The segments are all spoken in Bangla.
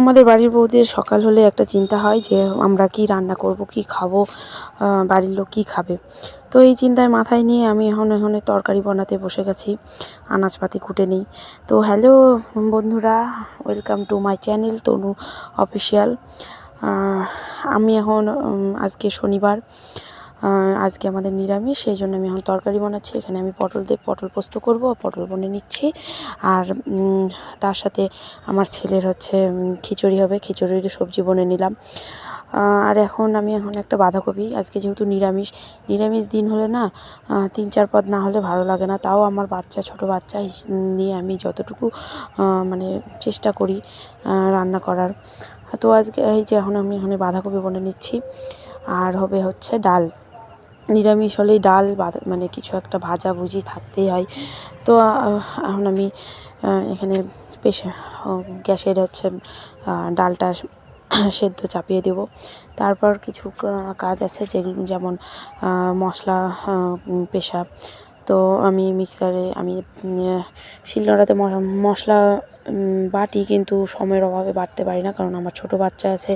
আমাদের বাড়ির বউদের সকাল হলে একটা চিন্তা হয় যে, আমরা কি রান্না করব, কি খাব বাড়ির লোক কী খাবে? তো এই চিন্তায় মাথায় নিয়ে আমি এখন এখন তরকারি বানাতে বসে গেছি, আনাজপাতি কুটে নিই। তো হ্যালো বন্ধুরা, welcome to my channel Tanu official আমি এখন আজকে শনিবার। আজকে আমাদের নিরামিষ, সেই জন্য আমি এখন তরকারি বানাচ্ছি। এখানে আমি পটল দিয়ে পটল পোস্ত করব, পটল বনে নিচ্ছি। আর তার সাথে আমার ছেলের হচ্ছে খিচুড়ি হবে। খিচুড়ির সবজি বনে নিলাম। আর এখন আমি এখন একটা বাঁধাকপি। আজকে যেহেতু নিরামিষ নিরামিষ দিন হলে না তিন চার পদ না হলে ভালো লাগে না। তাও আমার বাচ্চা, ছোট বাচ্চা নিয়ে আমি যতটুকু মানে চেষ্টা করি রান্না করার। তো আজকে এই যে এখন আমি এখানে বাঁধাকপি বনে নিচ্ছি। আর হবে হচ্ছে ডাল। নিরামিষ হলেই ডাল মানে কিছু একটা ভাজা ভুজি থাকতেই হয়। তো এখন আমি এখানে প্রেশার গ্যাসের হচ্ছে ডালটা সেদ্ধ চাপিয়ে দেব। তারপর কিছু কাজ আছে যেগুলো, যেমন মশলা পেশা। তো আমি মিক্সারে, আমি শিলনোড়াতে মশলা বাটি কিন্তু সময়ের অভাবে বাটতে পারি না। কারণ আমার ছোট বাচ্চা আছে,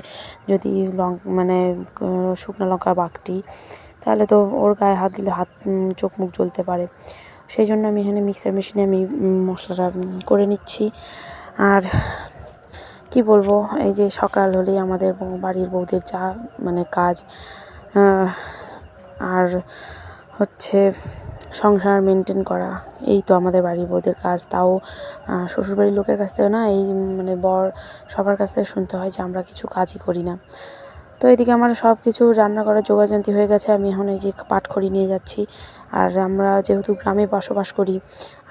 যদি লং মানে শুকনো লঙ্কা বাকটি তাহলে তো ওর গায়ে হাত দিলে হাত চোখ মুখ জ্বলতে পারে। সেই জন্য আমি এখানে মিক্সার মেশিনে আমি মশলাটা করে নিচ্ছি। আর কি বলব, এই যে সকাল হলেই আমাদের বাড়ির বউদের যা মানে কাজ আর হচ্ছে সংসার মেনটেন করা, এই তো আমাদের বাড়ির বউদের কাজ। তাও শ্বশুরবাড়ির লোকের কাছ থেকে না, এই মানে বর সবার কাছ থেকে শুনতে হয় যে আমরা কিছু কাজই করি না। তো এদিকে আমার সব কিছু রান্না করার জোগাড়যন্ত্রী হয়ে গেছে, আমি এখন এই যে পাটখড়ি নিয়ে যাচ্ছি। আর আমরা যেহেতু গ্রামে বসবাস করি,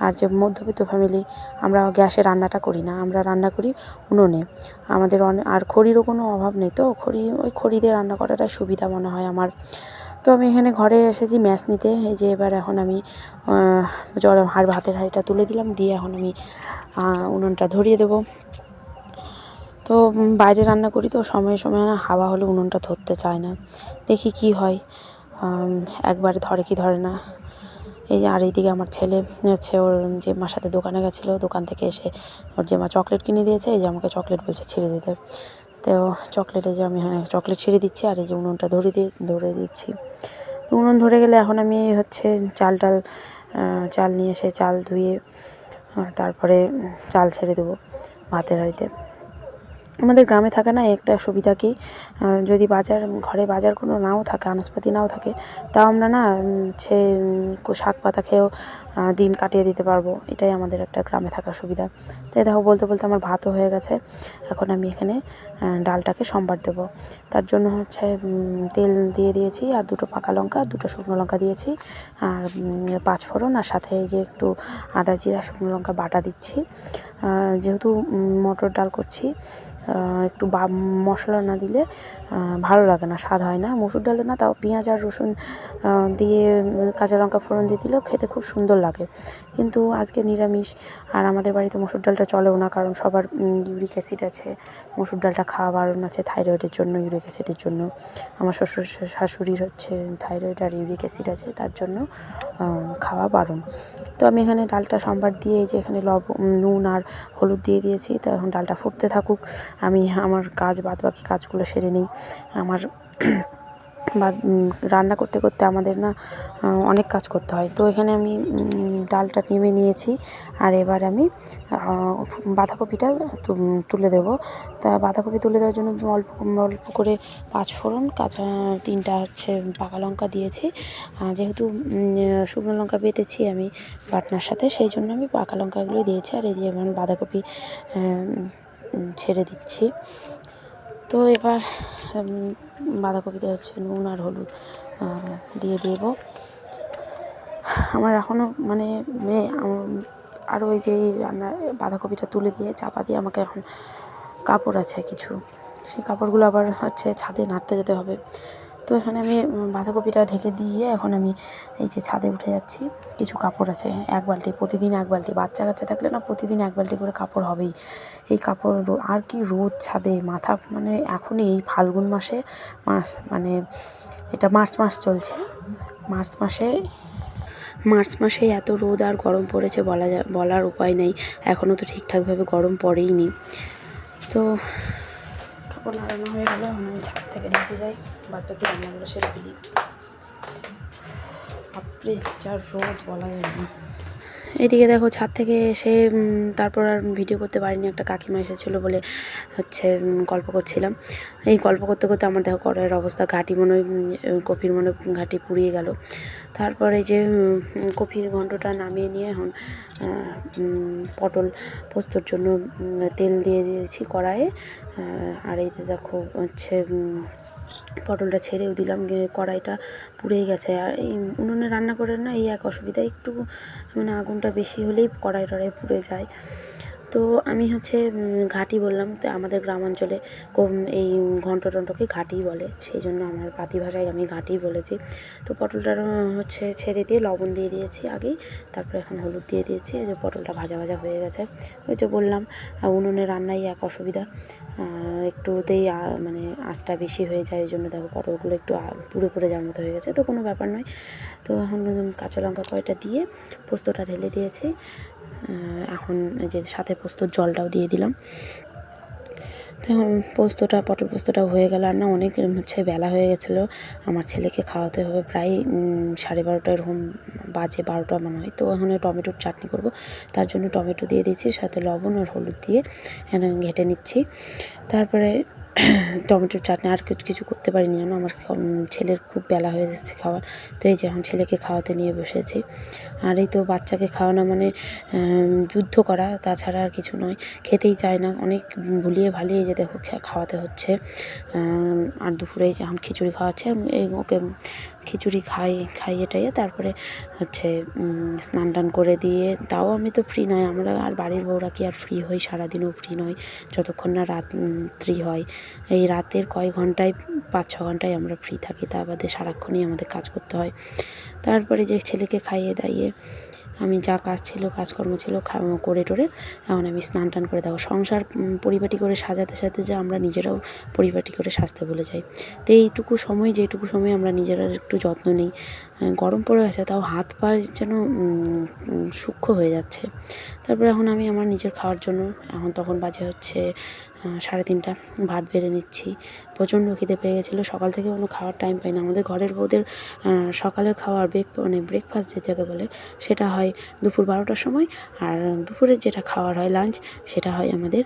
আর যে মধ্যবিত্ত ফ্যামিলি আমরা গ্যাসে রান্নাটা করি না, আমরা রান্না করি উনুনে। আমাদের আর খড়িরও কোনো অভাব নেই তো, খড়ি, ওই খড়ি দিয়ে রান্না করাটাই সুবিধা মনে হয় আমার। তো আমি এখানে ঘরে এসেছি ম্যাচ নিতে, এই যে এবার এখন আমি জল হাড় ভাতের হাঁড়িটা তুলে দিলাম, দিয়ে এখন আমি উনুনটা ধরিয়ে দেবো। তো বাইরে রান্না করি তো সময়ে সময়ে না হাওয়া হলে উনুনটা ধরতে চায় না। দেখি কি হয়। একবারে ধরে কি ধরে না। এই যে আর এইদিকে আমার ছেলে, হচ্ছে ওর যে মার সাথে দোকানে গেছিল। দোকান থেকে এসে ওর যে মা চকলেট কিনে দিয়েছে। এই যে আমাকে চকলেট বলছে ছিঁড়ে দিতে। তো চকলেটে যে আমি হ্যাঁ চকলেট ছিঁড়ে দিচ্ছি আর এই যে উনুনটা ধরে দিয়ে, ধরে দিচ্ছি। উনুন ধরে গেলে এখন আমি হচ্ছে চাল টাল চাল নিয়ে এসে চাল ধুয়ে তারপরে চাল ছেড়ে দেবো ভাতের হাঁড়িতে। আমাদের গ্রামে থাকা না, একটা সুবিধা কি যদি বাজার, ঘরে বাজার কোনো নাও থাকে, আনাজপাতি নাও থাকে, তাও আমরা না সে শাক পাতা খেয়েও দিন কাটিয়ে দিতে পারব। এটাই আমাদের একটা গ্রামে থাকার সুবিধা। তাই দেখো, বলতে বলতে আমার ভাতও হয়ে গেছে। এখন আমি এখানে ডালটাকে সম্বার দেবো। তার জন্য হচ্ছে তেল দিয়ে দিয়েছি, আর দুটো পাকা লঙ্কা, দুটো শুকনো লঙ্কা দিয়েছি, আর পাঁচ ফোড়ন, আর সাথে এই যে একটু আদা জিরা, শুকনো লঙ্কা বাটা দিচ্ছি। যেহেতু মটর ডাল করছি একটু বা মশলা না দিলে ভালো লাগে না, স্বাদ হয় না। মুসুর ডালে না, তাও পেঁয়াজ আর রসুন দিয়ে কাঁচা লঙ্কা ফোড়ন দিয়ে দিলেও খেতে খুব সুন্দর লাগে। কিন্তু আজকে নিরামিষ আর আমাদের বাড়িতে মসুর ডালটা চলেও না, কারণ সবার ইউরিক অ্যাসিড আছে। মসুর ডালটা খাওয়া বারণ আছে থাইরয়েডের জন্য, ইউরিক অ্যাসিডের জন্য। আমার শ্বশুর, শাশুড়ির হচ্ছে থাইরয়েড আর ইউরিক অ্যাসিড আছে, তার জন্য খাওয়া বারণ। তো আমি এখানে ডালটা সম্বার দিয়ে, এই যে এখানে লব নুন আর হলুদ দিয়ে দিয়েছি। তো এখন ডালটা ফুটতে থাকুক। আমি আমার কাজ বাদ বাকি কাজগুলো সেরে নিই। আমার বা রান্না করতে করতে আমাদের না অনেক কাজ করতে হয়। তো এখানে আমি ডালটা নেমে নিয়েছি আর এবার আমি বাঁধাকপিটা তুলে দেবো। তা বাঁধাকপি তুলে দেওয়ার জন্য অল্প অল্প করে পাঁচ ফোড়ন, কাঁচা তিনটা হচ্ছে পাকা লঙ্কা দিয়েছি। যেহেতু শুকনো লঙ্কা বেটেছি আমি বাটনার সাথে, সেই জন্য আমি পাকা লঙ্কাগুলো দিয়েছি। আর এই যে বাঁধাকপি ছেড়ে দিচ্ছি। তো এবার বাঁধাকপিতে হচ্ছে নুন আর হলুদ দিয়ে দেব। আমার এখনও মানে আরও ওই যে রান্না বাঁধাকপিটা তুলে দিয়ে চাপা দিয়ে আমাকে এখন কাপড় আছে কিছু। সেই কাপড়গুলো আবার হচ্ছে ছাদে নাড়তে যেতে হবে। তো এখানে আমি বাঁধাকপিটা ঢেকে দিয়ে এখন আমি এই যে ছাদে উঠে যাচ্ছি। কিছু কাপড় আছে, এক বালতি, প্রতিদিন এক বালতি। বাচ্চা কাচ্চা থাকলে না প্রতিদিন এক বালতি করে কাপড় হবেই। এই কাপড় আর কি রোদ ছাদে, মাথা মানে এখনই এই ফাল্গুন মাসে, মাস মানে এটা মার্চ মাস চলছে। মার্চ মাসে মার্চ মাসে এত রোদ আর গরম পড়েছে বলা বলার উপায় নেই। এখনও তো ঠিকঠাকভাবে গরম পড়েই নি তো, কাপড় নাড়ানো হয়ে গেল আমি ছাদ থেকে নিচে যাই। বাদ বাকি রান্নাগুলো সেরে ফেলি। বাপরে যা রোদ বলা যাবে না এদিকে দেখো ছাদ থেকে এসে তারপর আর ভিডিও করতে পারিনি একটা কাকিমা এসেছিল বলে হচ্ছে গল্প করছিলাম। এই গল্প করতে করতে আমার দেখো কড়াইয়ের অবস্থা ঘাটি মনে কপির মনে ঘাটি পুড়িয়ে গেল। তারপরে যে উম, কপির ঘন্টটা নামিয়ে নিয়ে এখন পটল পোস্তর জন্য তেল দিয়ে দিয়েছি কড়াইয়ে। আর এই দেখো হচ্ছে পটলটা ছেড়েও দিলাম কড়াইটা পুড়েই গেছে। আর এই উনুনে রান্না করে না এই এক অসুবিধা, একটু মানে আগুনটা বেশি হলেই কড়াই টড়াই পুড়ে যায়। তো আমি হচ্ছে ঘাটি বললাম, তো আমাদের গ্রাম অঞ্চলে এই ঘন্ট টন্টকে ঘাটিই বলে, সেই জন্য আমার পাতি ভাষায় আমি ঘাটিই বলেছি। তো পটলটা হচ্ছে ছেড়ে দিয়ে লবণ দিয়ে দিয়েছি আগেই, তারপরে এখন হলুদ দিয়ে দিয়েছি যে পটলটা ভাজা ভাজা হয়ে গেছে। ওই তো বললাম উনুনে রান্নাই এক অসুবিধা একটুতেই মানে আঁচটা বেশি হয়ে যায়, ওই জন্য দেখো পটলগুলো একটু পুড়ে পুড়ে যাওয়ার মতো হয়ে গেছে, তো কোনো ব্যাপার নয়। তো এখন কাঁচা লঙ্কা কয়টা দিয়ে পোস্তটা ঢেলে দিয়েছি এখন যে সাথে পোস্তর জলটাও দিয়ে দিলাম। তো এখন পোস্তটা, পটল পোস্তটা হয়ে গেল। আর না অনেক হচ্ছে বেলা হয়ে গেছিল। আমার ছেলেকে খাওয়াতে হবে প্রায় সাড়ে বারোটা এরকম বাজে বারোটা মনে হয়। তো ওখানে টমেটোর চাটনি করব। তার জন্য টমেটো দিয়ে দিচ্ছি সাথে লবণ আর হলুদ দিয়ে এখানে ঘেটে নিচ্ছি। তারপরে টমেটোর চাটনি আর কিছু কিছু করতে পারিনি জানো? আমার ছেলের খুব বেলা হয়ে যাচ্ছে খাওয়ার। তো এই যে এখন ছেলেকে খাওয়াতে নিয়ে বসেছি। আর এই তো বাচ্চাকে খাওয়ানো মানে যুদ্ধ করা, তাছাড়া আর কিছু নয়। খেতেই চায় না। অনেক ভুলিয়ে ভালিয়ে যে দেখো খাওয়াতে হচ্ছে। আর দুপুরে এখন খিচুড়ি খাওয়াচ্ছে। এই ওকে খিচুড়ি খাই, খাইয়ে টাইয়ে তারপরে হচ্ছে স্নান টান করে দিয়ে, তাও আমি তো ফ্রি নয়, আমরা আর বাড়ির বউরা কি আর ফ্রি হই? সারাদিনও ফ্রি নয় যতক্ষণ না রাত্রি হয়। এই রাতের কয় ঘন্টায় পাঁচ ছ ঘন্টায় আমরা ফ্রি থাকি, তা বাদে সারাক্ষণই আমাদের কাজ করতে হয়। তারপরে যে ছেলেকে খাইয়ে দাইয়ে আমি যা কাজ ছিল, কাজকর্ম ছিল করে টোরে এখন আমি স্নান টান করে দেবো। সংসার পরিপাটি করে সাজাতে সাজাতে যে আমরা নিজেরাও পরিপাটি করে সাজতে বলে যাই। তো এইটুকু সময়, যেটুকু সময় আমরা নিজেরা একটু যত্ন নিই। গরম পড়ে আছে তাও হাত পা যেন সূক্ষ্ম হয়ে যাচ্ছে। তারপরে এখন আমি আমার নিজের খাওয়ার জন্য, এখন তখন বাজে হচ্ছে সাড়ে তিনটা ভাত বেড়ে নিচ্ছি। প্রচণ্ড খিদে পেয়ে গেছিল। সকাল থেকে কোনো খাওয়ার টাইম পাই না। আমাদের ঘরের বউদের সকালের খাওয়ার ব্রেক মানে ব্রেকফাস্ট যেটাকে বলে, সেটা হয় দুপুর বারোটার সময়। আর দুপুরের যেটা খাওয়ার হয় লাঞ্চ সেটা হয় আমাদের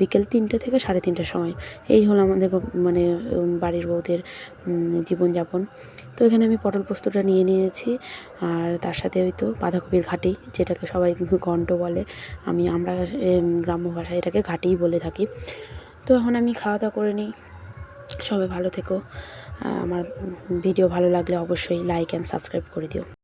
বিকেল তিনটে থেকে সাড়ে তিনটের সময়। এই হলো আমাদের মানে বাড়ির বউদের জীবনযাপন। তো এখানে আমি পটল পোস্তটা নিয়ে নিয়েছি আর তার সাথে ওই তো বাঁধাকপির ঘাটি, যেটাকে সবাই ঘন্ট বলে। আমি আমরা গ্রাম্য ভাষায় এটাকে ঘাটিই বলে থাকি। তো এখন আমি খাওয়া দাওয়া করে নিই। সবাই ভালো থেকো। আমার ভিডিও ভালো লাগলে অবশ্যই লাইক অ্যান্ড সাবস্ক্রাইব করে দিও।